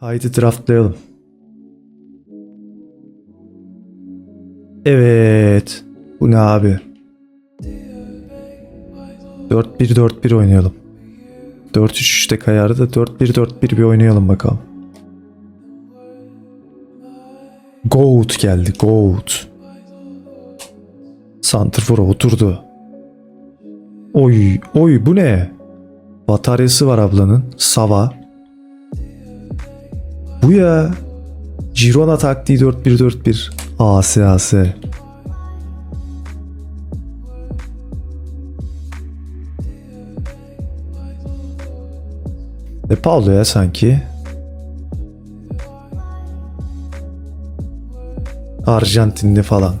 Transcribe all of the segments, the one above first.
Haydi draftlayalım. Evet. Bu ne abi? 4-1-4-1 oynayalım. 4-3-3'te kayardı da 4-1-4-1 bir oynayalım bakalım. Goat geldi. Goat. Santrfor'a oturdu. Oy, oy bu ne? Bataryası var ablanın. Sava. Bu ya. Girona taktiği 4-1-4-1. AS AS. E Paulo ya sanki. Arjantinli falan.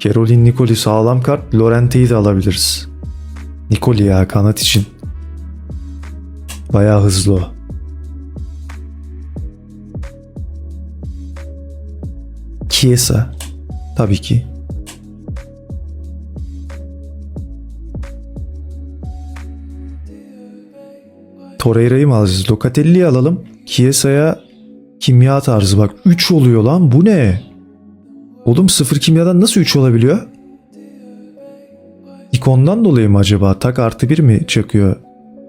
Kerolin Nikoli sağlam kart. Lorente'yi de alabiliriz. Nikoli ya kanat için. Bayağı hızlı o. Chiesa. Tabii ki. Torreira'yı mı alacağız? Locatelli'yi alalım. Chiesa'ya kimya tarzı bak. 3 oluyor lan. Bu ne? Oğlum sıfır kimyadan nasıl 3 olabiliyor? İkondan dolayı mı acaba? Tak artı 1 mi çakıyor?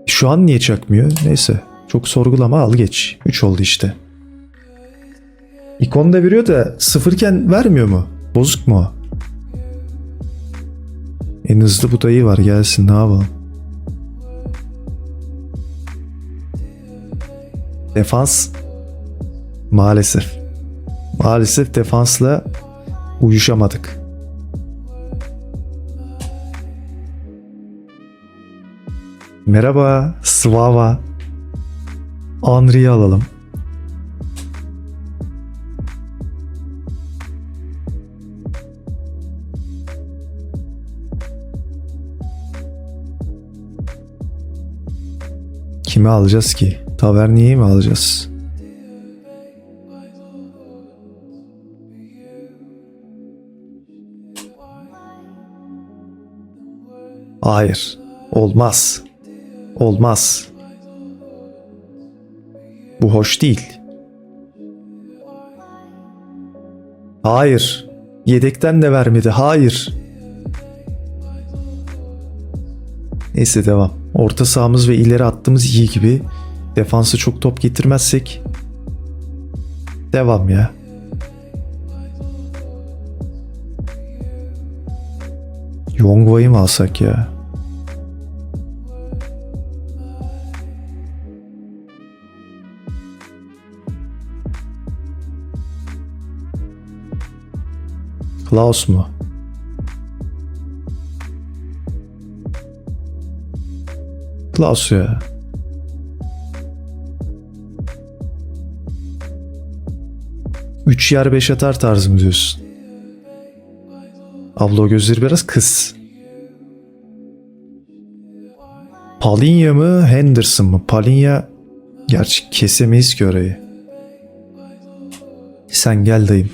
Şu an niye çakmıyor? Neyse. Çok sorgulama al geç. 3 oldu işte. İkon da veriyor da sıfırken vermiyor mu? Bozuk mu? En hızlı bu dayı var gelsin ne yapalım. Defans maalesef. Maalesef defansla uyuşamadık. Merhaba, Svava. Henry'i alalım. Kimi alacağız ki? Taverniye'yi mi alacağız? Hayır. Olmaz. Olmaz. Bu hoş değil. Hayır. Yedekten de vermedi. Hayır. Neyse devam. Orta sahamız ve ileri attığımız iyi gibi. Defansı çok top getirmezsek devam ya. Yongva'yı mı alsak ya? Klaus mu? Klaus. Üç yer beş atar tarzı mı diyorsun? Abla o gözleri biraz kız. Palinya mı Henderson mı? Palinya gerçi kesemeyiz ki orayı. Sen gel dayım.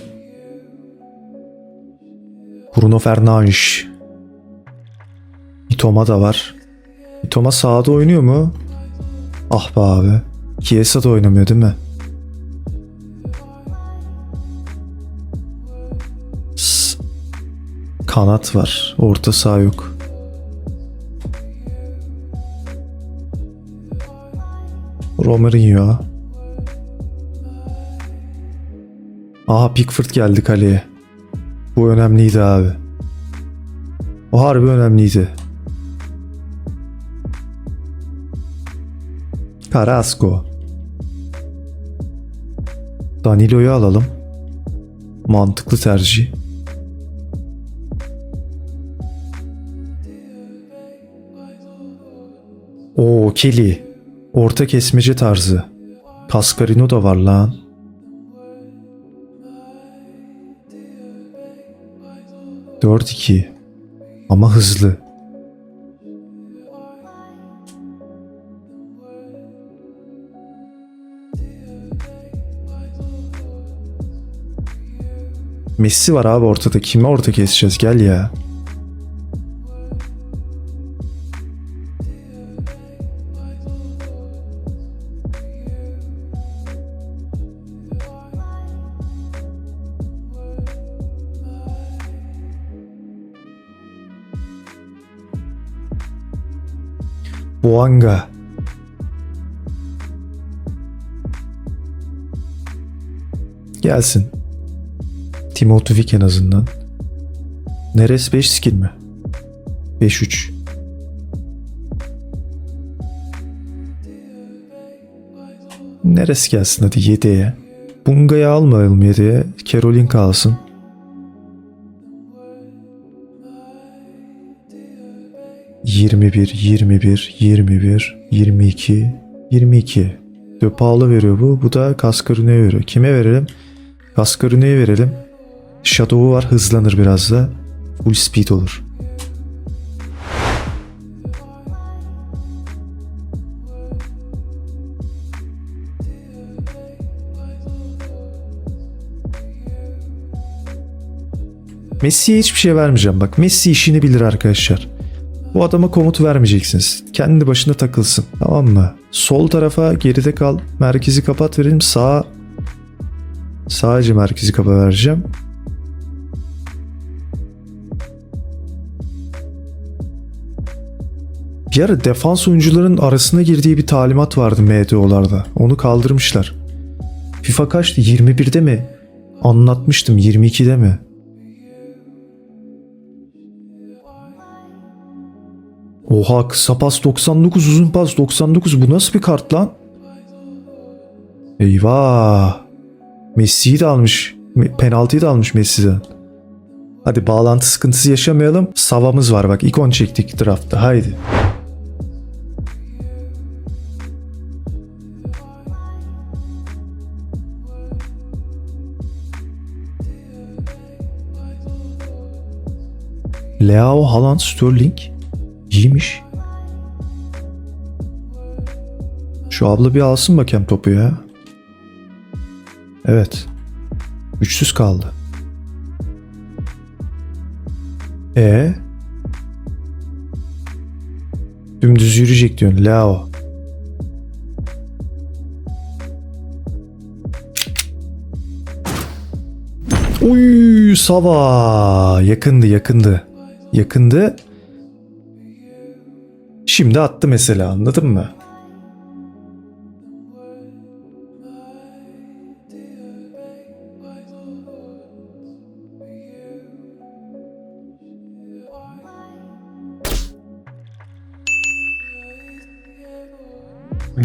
Bruno Fernandes. Itoma da var. Itoma sağda oynuyor mu? Ah be abi. Chiesa da oynamıyor değil mi? Kanat var. Orta saha yok. Romerinho. Aha Pickford geldi kaleye. Bu önemliydi abi. O harbi önemliydi. Carrasco. Danilo'yu alalım. Mantıklı tercih. Oo Kelly. Orta kesmece tarzı. Cascarino da var lan. Dört iki. Ama hızlı. Messi var abi ortada. Kime orta keseceğiz? Gel ya. Boanga. Gelsin. Timothy Wick en azından. Neres 5 skill mi? 5-3. Neresi gelsin hadi 7'ye. Bunga'yı almayalım 7'ye. Caroline kalsın. Yirmi bir, yirmi bir, yirmi bir, yirmi veriyor bu. Bu da Kaskarune'ye veriyor. Kime verelim? Kaskarune'ye verelim. Shadow'u var hızlanır biraz da. Full speed olur. Messi'ye hiçbir şey vermeyeceğim. Bak Messi işini bilir arkadaşlar. Bu adama komut vermeyeceksiniz. Kendi başına takılsın. Tamam mı? Sol tarafa geride kal. Merkezi kapat verelim. Sağa sadece merkezi kapa vereceğim. Bir ara defans oyuncuların arasına girdiği bir talimat vardı MDO'larda. Onu kaldırmışlar. FIFA kaçtı? 21'de mi? Anlatmıştım 22'de mi? Oha kısa pas 99 uzun pas 99 bu nasıl bir kart lan? Eyvah. Messi'yi de almış. Penaltıyı da almış Messi'den. Hadi bağlantı sıkıntısı yaşamayalım. Savamız var bak ikon çektik draftta haydi. Leao, Haaland, Sterling iyiymiş. Şu abla bir alsın bakayım topu ya. Evet. Üçsüz kaldı. E Dümdüz yürüyecek diyorsun Lao. Uy Sava yakındı yakındı. Yakındı. Şimdi attı mesela anladın mı?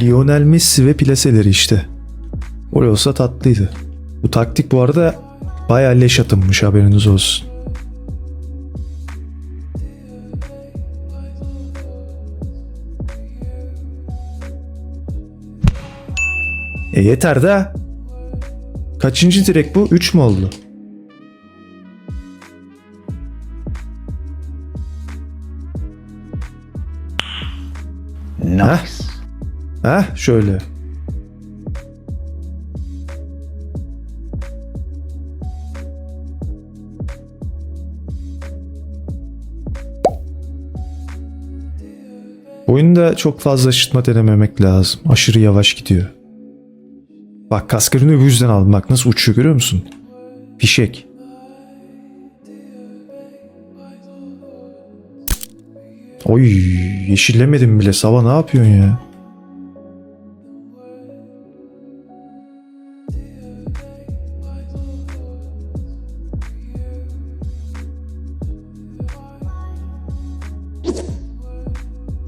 Lionel Messi ve plaseleri işte. Gol olsa tatlıydı. Bu taktik bu arada bayağı leş atınmış haberiniz olsun. E yeter de. Kaçıncı direk bu? 3 mü oldu? Nice. Heh şöyle. Oyunda çok fazla aşırtma denememek lazım. Aşırı yavaş gidiyor. Bak kaskarını bu yüzden aldım. Bak nasıl uçuyor görüyor musun? Fişek. Oy yeşillemedim bile. Sava ne yapıyorsun ya?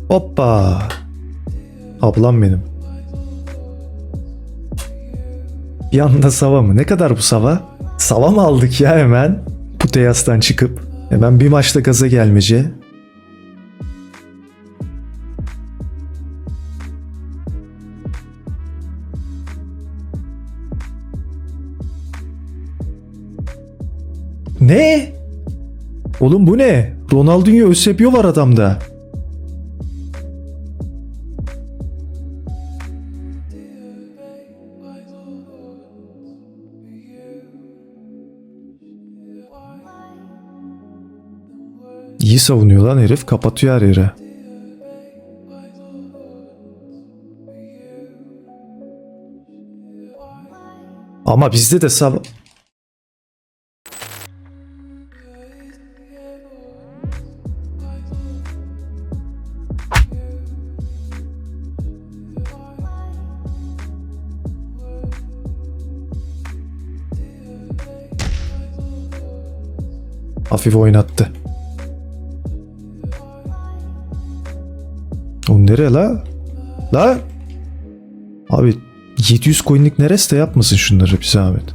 Hoppa. Ablam benim. Bir anda Sava mı? Ne kadar bu Sava? Sava mı aldık ya hemen? Puteyas'tan çıkıp. Hemen bir maçta gaza gelmece. Ne? Oğlum bu ne? Ronaldinho Eusebio var adamda. İyi savunuyor lan herif kapatıyor her yere. Ama bizde de sal... Hafif oynattı. Nereye la? La? Abi 700 coinlik neresi de yapmasın şunları bir zahmet.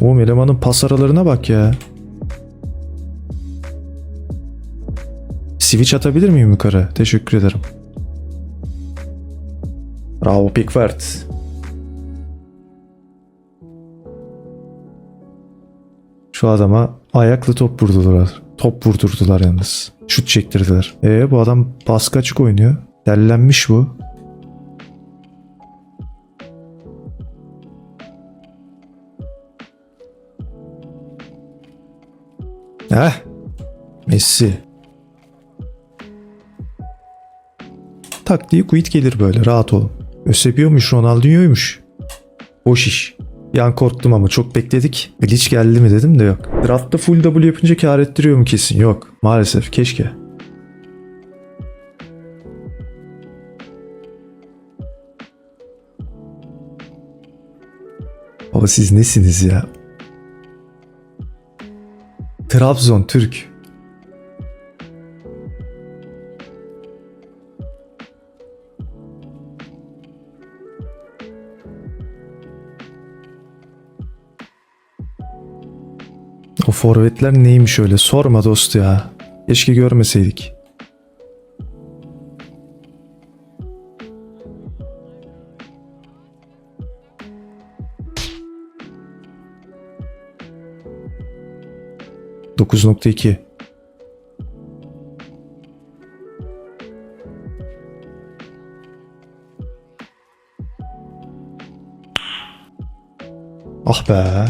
Oğlum elemanın pas aralarına bak ya. Switch atabilir miyim yukarı? Teşekkür ederim. Bravo Pickford. Şu adama ayaklı top vurdular. Top vurdurdular yalnız. Şut çektirdiler. E bu adam baskı açık oynuyor. Dellenmiş bu. Heh. Messi. Taktiği quit gelir böyle rahat olun. Ösebiyormuş Ronaldinho'ymuş. Boş iş. Yan korktum ama çok bekledik. Glitch geldi mi dedim de yok. Draftta full W yapınca kar ettiriyor mu kesin? Yok. Maalesef keşke. Baba siz nesiniz ya? Trabzon Türk. O forvetler neymiş öyle sorma dost ya. Keşke görmeseydik. Dokuz nokta iki. Ah be.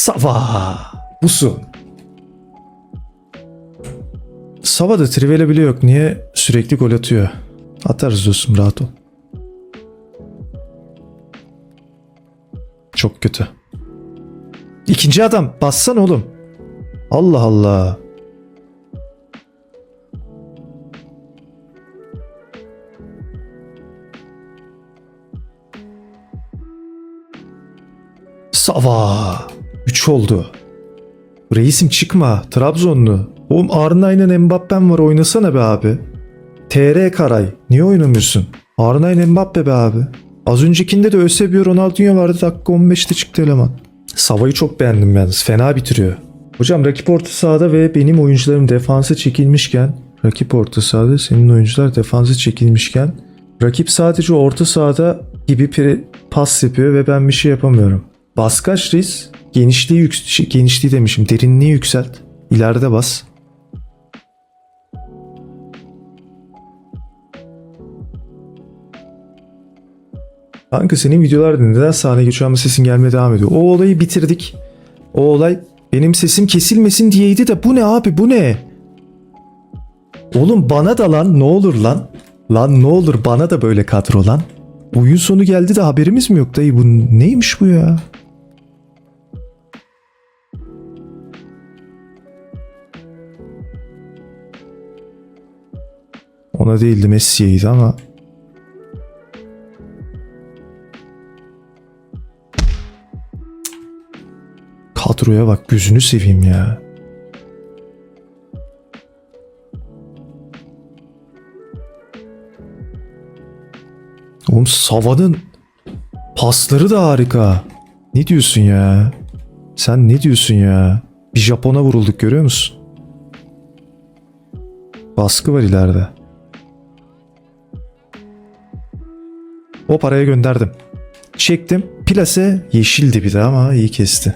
Sava. Busu. Sava da trivela bile yok. Niye sürekli gol atıyor? Atarız dostum rahat ol. Çok kötü. İkinci adam. Bassan oğlum. Allah Allah. Sava. 3 oldu. Reisim çıkma. Trabzonlu. Oğlum R9'ın Mbappe'm var oynasana be abi. TR Karay. Niye oynamıyorsun? R9 Mbappe be abi. Az öncekinde de Ösebiyo Ronaldinho vardı. Dakika 15'te çıktı eleman. Sava'yı çok beğendim yalnız. Fena bitiriyor. Hocam rakip orta sahada ve benim oyuncularım defansa çekilmişken rakip orta sahada senin oyuncular defansa çekilmişken rakip sadece orta sahada gibi pre- pas yapıyor ve ben bir şey yapamıyorum. Baskı aç reis. Genişliği, yük- şey, genişliği demişim. Derinliği yükselt. İleride bas. Kanka senin videolarda neden sahne geçiyor ama sesin gelmeye devam ediyor. O olayı bitirdik. O olay benim sesim kesilmesin diyeydi de bu ne abi bu ne? Oğlum bana da lan ne olur lan. Lan ne olur bana da böyle kadro lan. Oyun sonu geldi de haberimiz mi yok dayı bu neymiş bu ya? Ona değildi Messi'yeydi ama Kadroya bak gözünü seveyim ya. Oğlum Sava'nın pasları da harika. Ne diyorsun ya? Sen ne diyorsun ya? Bir Japon'a vurulduk görüyor musun? Baskı var ileride. O paraya gönderdim. Çektim. Plase yeşildi bir de ama iyi kesti.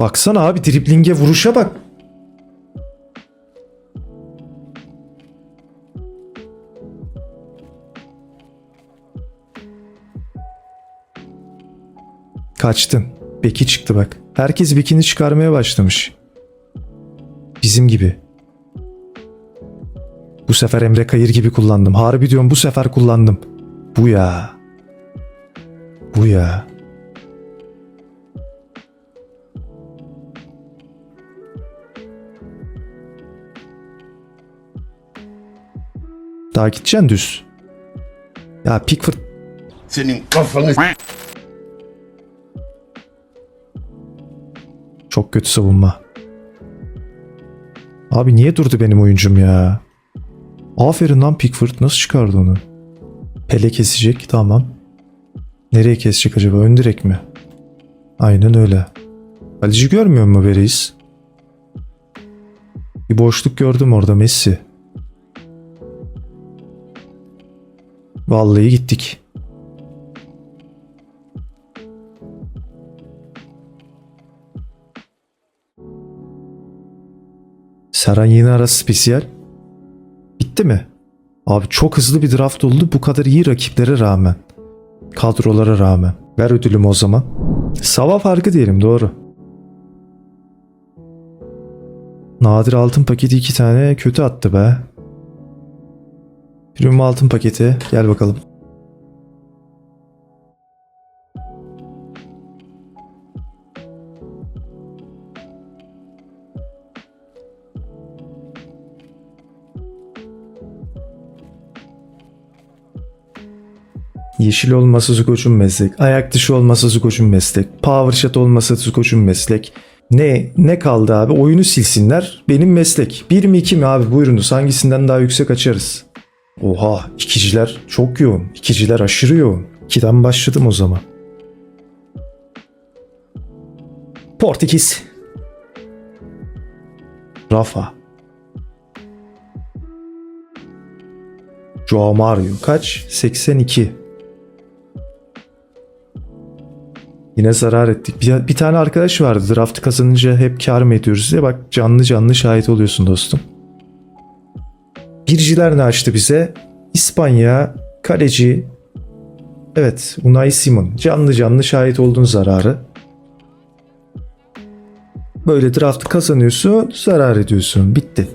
Baksana abi driblinge vuruşa bak. Kaçtın. Beki çıktı bak. Herkes bikini çıkarmaya başlamış. Bizim gibi. Bu sefer Emre Kayır gibi kullandım. Harbi diyorum bu sefer kullandım. Bu ya. Bu ya. Daha gideceksin düz. Ya Pickford... Senin kafanı... çok kötü savunma. Abi niye durdu benim oyuncum ya? Aferin lan Pickford nasıl çıkardı onu? Pele kesecek tamam. Nereye kesecek acaba? Ön direk mi? Aynen öyle. Kaleci görmüyor mu Bereis? Bir boşluk gördüm orada Messi. Vallahi gittik. Serhan yeni ara spesiyel. Bitti mi? Abi çok hızlı bir draft oldu bu kadar iyi rakiplere rağmen. Kadrolara rağmen. Ver ödülümü o zaman. Sava farkı diyelim doğru. Nadir altın paketi iki tane kötü attı be. Premium altın paketi. Gel bakalım. Yeşil olmasa Zukoç'un meslek. Ayak dışı olmasa Zukoç'un meslek. Power shot olmasa Zukoç'un meslek. Ne ne kaldı abi? Oyunu silsinler. Benim meslek. Bir mi iki mi abi? Buyurunuz. Hangisinden daha yüksek açarız? Oha. ikiciler çok yoğun. İkiciler aşırı yoğun. İkiden başladım o zaman. Portekiz. Rafa. Joao Mario kaç? 82. Yine zarar ettik. Bir, bir tane arkadaş vardı. Draftı kazanınca hep kar mı ediyoruz diye. Bak canlı canlı şahit oluyorsun dostum. Birciler ne açtı bize? İspanya, kaleci. Evet, Unai Simon. Canlı canlı şahit oldun zararı. Böyle draftı kazanıyorsun, zarar ediyorsun. Bitti.